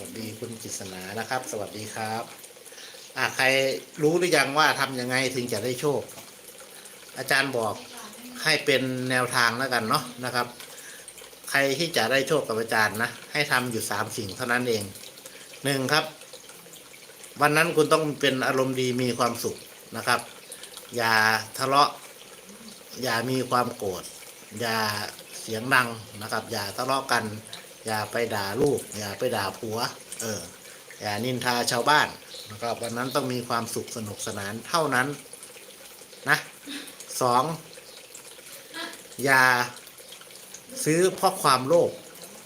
วัสดีคุณกิษณานะครับ สวัสดีครับอ่าใครรู้หรือยังว่าทำยังไงถึงจะได้โชค อาจารย์บอกให้เป็นแนวทางแล้วกันเนาะนะครับ ใครที่จะได้โชคกับอาจารย์นะให้ทำอยู่สามสิ่งเท่านั้นเองหนึ่งครับ วันนั้นคุณต้องเป็นอารมณ์ดีมีความสุขนะครับ อย่าทะเลาะ อย่ามีความโกรธอย่าเสียงดังนะครับ อย่าทะเลาะกัน อย่าไปด่าลูก อย่าไปด่าผัว เออ อย่านินทาชาวบ้านนะครับวันนั้นต้องมีความสุขสนุกสนานเท่านั้น นะสองอย่าซื้อเพราะความโลภ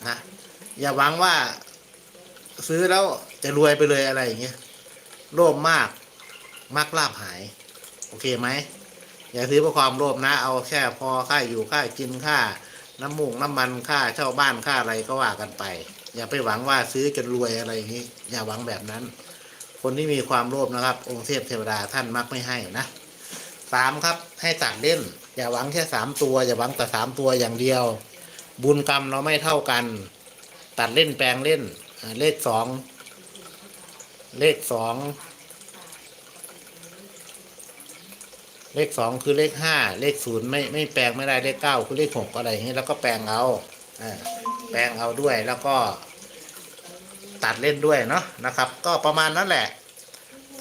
นะอย่าหวังว่าซื้อแล้วจะรวยไปเลยอะไรอย่างเงี้ยโลภมากมักลาบหาย โอเคไหมอย่าซื้อเพราะความโลภนะ เอาแค่พอค่าอยู่ค่ากินค่า น้ำมูกน้ำมันค่าเช่าบ้านค่าอะไรก็ว่ากันไป อย่าไปหวังว่าซื้อจนรวยอะไรอย่างนี้ อย่าหวังแบบนั้น คนที่มีความโลภนะครับ องค์เทพเทวดาท่านมักไม่ให้นะสามครับ ให้ตัดเล่น อย่าหวังแค่สามตัว อย่าหวังแต่สามตัวอย่างเดียว บุญกรรมเราไม่เท่ากัน ตัดเล่นแปลงเล่นเลขสองเลขสอง เลขสองคือเลขห้าเลขศูนย์ไม่ไม่แปลงไม่ได้เลขเก้าคือเลขหกอะไรอย่างนี้แล้วก็แปลงเอาอ่าแปลงเอาด้วยแล้วก็ ตัดเล่นด้วยเนาะนะครับ ก็ประมาณนั้นแหละ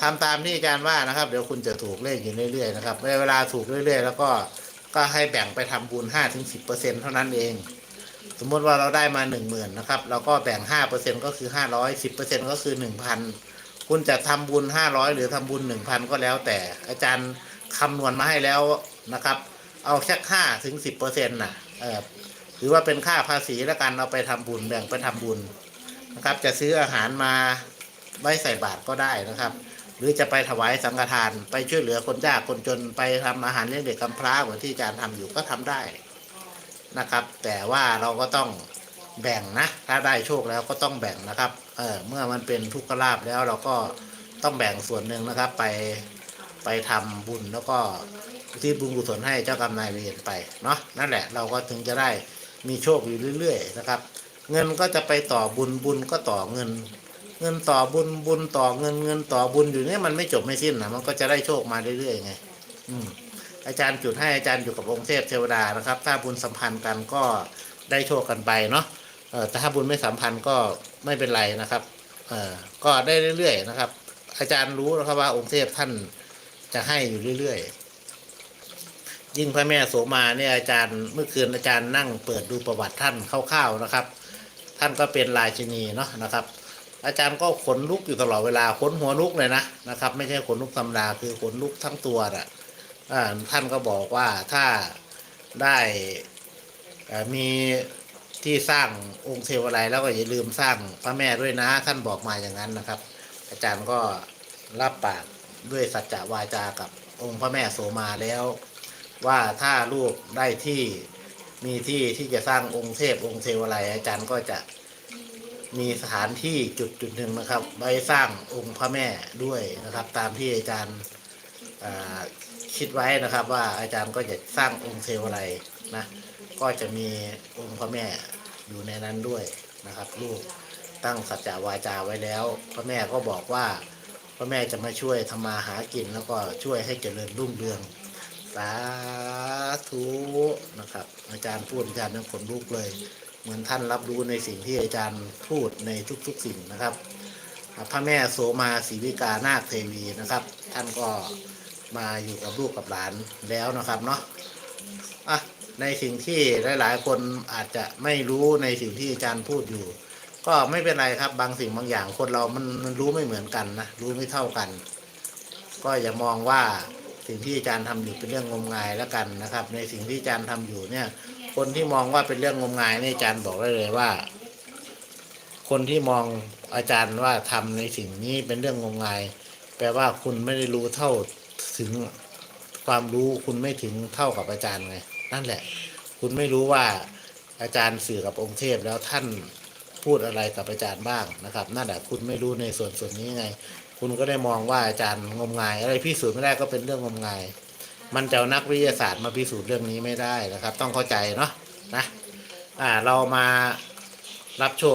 ทำตามที่อาจารย์ว่านะครับ เดี๋ยวคุณจะถูกเลขอยู่เรื่อยๆนะครับเวลาถูกเรื่อย ๆ แล้วก็ก็ให้แบ่งไปทำบุญห้าถึงสิบเปอร์เซ็นเท่านั้นเอง สมมติว่าเราได้มาหนึ่งหมื่นนะครับเราก็แบ่งห้าเปอร์เซ็นก็คือห้าร้อยสิบเปอร์เซ็นก็คือหนึ่งพันคุณจะทำบุญห้าร้อยหรือทำบุญหนึ่งพันก็แล้วแต่อาจารย์ คำนวณมาให้แล้วนะครับ เอาแค่ห้าถึงสิบเปอร์เซ็นต์น่ะเออถือว่าเป็นค่าภาษีแล้วกันเอาไปทำบุญแบ่งไปทำบุญนะครับ จะซื้ออาหารมาไว้ใส่บาตรก็ได้นะครับ หรือจะไปถวายสังฆทานไปช่วยเหลือคนยากคนจนไปทำอาหารเลี้ยงเด็กกำพร้าเหมือนที่อาจารย์ทำอยู่ก็ทำได้นะครับ แต่ว่าเราก็ต้องแบ่งนะ ถ้าได้โชคแล้วก็ต้องแบ่งนะครับ เออเมื่อมันเป็นทุกขลาบแล้วเราก็ต้องแบ่งส่วนหนึ่งนะครับไป ไปทำบุญแล้วก็ที่บุญกุศลให้เจ้ากรรมนายเวรไปเนาะนั่นแหละเราก็ถึงจะได้มีโชคอยู่เรื่อยๆนะครับ เงินก็จะไปต่อบุญบุญก็ต่อเงิน เงินต่อบุญบุญต่อเงินเงินต่อบุญอยู่เนี่ยมันไม่จบไม่สิ้นนะมันก็จะได้โชคมาเรื่อยๆไง อืมอาจารย์จุดให้อาจารย์อยู่กับองค์เทพเทวดานะครับ ถ้าบุญสัมพันธ์กันก็ได้โชคกันไปเนาะเออแต่ถ้าบุญไม่สัมพันธ์ก็ไม่เป็นไรนะครับเออก็ได้เรื่อยๆนะครับ อาจารย์รู้นะครับว่าองค์เทพท่าน จะให้อยู่เรื่อยๆ ยิ่งพระแม่โสมาเนี่ยอาจารย์เมื่อคืนอาจารย์นั่งเปิดดูประวัติท่านคร่าวๆนะครับ ท่านก็เป็นราชินีเนาะนะครับ อาจารย์ก็ขนลุกอยู่ตลอดเวลาขนหัวลุกเลยนะนะครับ ไม่ใช่ขนลุกธรรมดาคือขนลุกทั้งตัวอะอ่าท่านก็บอกว่าถ้าได้มีที่สร้างองค์เทวไลแล้วก็อย่าลืมสร้างพระแม่ด้วยนะ ท่านบอกมาอย่างนั้นนะครับ อาจารย์ก็รับปาก ด้วยสัจจะวาจากับองค์พระแม่โสมาแล้ว ว่าถ้าลูกได้ที่มีที่ที่จะสร้างองค์เทพองค์เทวไลอาจารย์ก็จะมีสถานที่จุดจุดหนึ่งนะครับไว้สร้างองค์พระแม่ด้วยนะครับ ตามที่อาจารย์คิดไว้นะครับ ว่าอาจารย์ก็จะสร้างองค์เทวไลนะก็จะมีองค์พระแม่อยู่ในนั้นด้วยนะครับ ลูกตั้งสัจจาวาจาไว้แล้ว พระแม่ก็บอกว่า พระแม่จะมาช่วยทำมาหากินแล้วก็ช่วยให้เจริญรุ่งเรืองสาธุนะครับ อาจารย์พูดอาจารย์ยังขนลุกเลย เหมือนท่านรับรู้ในสิ่งที่อาจารย์พูดในทุกๆสิ่งนะครับพระแม่โสมาศรีวิกานาคเทวีนะครับ ท่านก็มาอยู่กับลูกกับหลานแล้วนะครับเนาะอะในสิ่งที่หลาย ๆ คนอาจจะไม่รู้ในสิ่งที่อาจารย์พูดอยู่ ก็ไม่เป็นไรครับ บางสิ่งบางอย่างคนเรามันมันรู้ไม่เหมือนกันนะรู้ไม่เท่ากัน ก็อย่ามองว่าสิ่งที่อาจารย์ทำอยู่เป็นเรื่องงมงายแล้วกันนะครับ ในสิ่งที่อาจารย์ทำอยู่เนี่ย คนที่มองว่าเป็นเรื่องงมงายเนี่ยอาจารย์บอกได้เลยว่า คนที่มองอาจารย์ว่าทำในสิ่งนี้เป็นเรื่องงมงาย แปลว่าคุณไม่ได้รู้เท่าถึงความรู้คุณไม่ถึงเท่ากับอาจารย์ไงนั่นแหละ คุณไม่รู้ว่าอาจารย์สื่อกับองค์เทพแล้วท่าน พูดอะไรกับอาจารย์บ้างนะครับนั่นแหละคุณไม่รู้ในส่วนส่วนนี้ไง คุณก็ได้มองว่าอาจารย์งมงาย อะไรพิสูจน์ไม่ได้ก็เป็นเรื่องงมงาย มันจะนักวิทยาศาสตร์มาพิสูจน์เรื่องนี้ไม่ได้นะครับ ต้องเข้าใจเนาะนะอ่าเรามารับชม